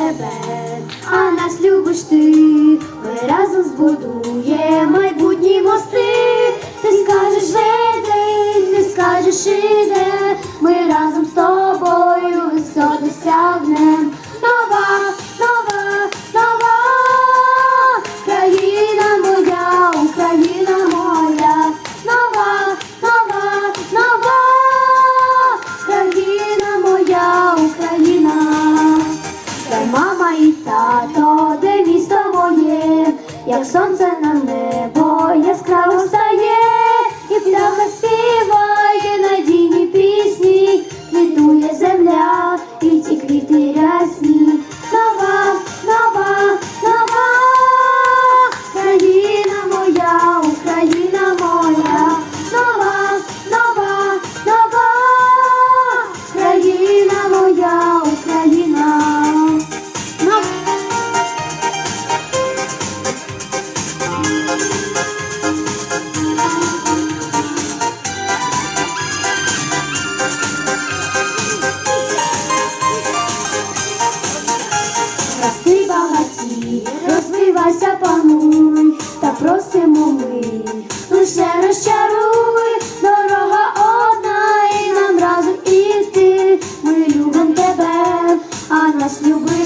тебе, а нас любиш ти. Ми разом збудуємо майбутні мости. Ти скажеш веди, ти скажеш іде. Ми разом з тобою мама тато, де місто моє, як сонце на небо яскраво стає, і птаха співає надійні пісні, квітує земля, і ці квіти рясні. землі, пануй, та просимо ми, лише розчаруй, дорога одна, і нам разом іти. Ми любимо тебе, а нас люби.